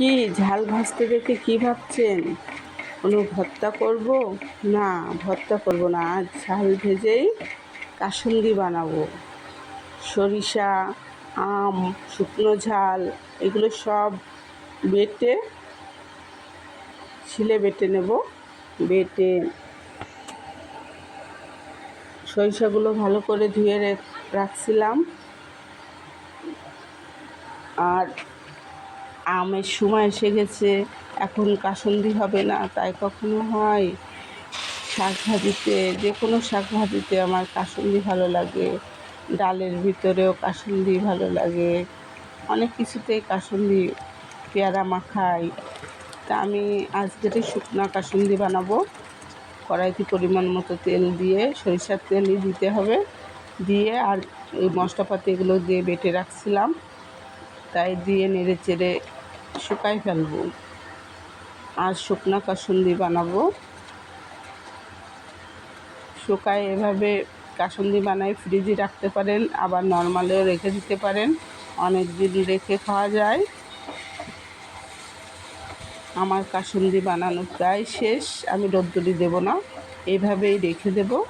কি ঝাল ভাজতে দেখে কি ভাবছেন? কোনো ভর্তা করব? না, ভর্তা করব না। আজ ঝাল ভেজেই কাসুন্দি বানাবো। সরিষা, আম, শুকনো ঝাল, এগুলো সব বেটে, ছিলে বেটে নেব। বেটে সরিষাগুলো ভালো করে ধুয়ে রাখছিলাম। আর আমের সময় এসে গেছে, এখন কাসন্দি হবে না, তাই কখনো হয়? শাক ভাজিতে যে কোনো শাক ভাজিতে আমার কাসন্দি ভালো লাগে, ডালের ভিতরেও কাসুন্দি ভালো লাগে। অনেক কিছুতেই কাসুন্দি, পেয়ারা মাখাই তা আমি আজকের শুকনা কাসুন্দি বানাবো। কড়াইতে পরিমাণ মতো তেল দিয়ে, সরিষার তেলই দিতে হবে। দিয়ে আর এই মশলাপাতি এগুলো দিয়ে বেটে রাখছিলাম। তাই দিয়ে নেড়ে চেড়ে শুকাই ফেলব। আর শুকনা কাসুন্দি বানাবো। শুকায় এভাবে কাসুন্দি বানাই ফ্রিজে রাখতে পারেন, আবার নর্মালেও রেখে দিতে পারেন। অনেক দিন রেখে খাওয়া যায়। আমার কাসুন্দি বানানো প্রায় শেষ, আমি রোদ্দুরি দেবো না। এইভাবেই রেখে দেবো।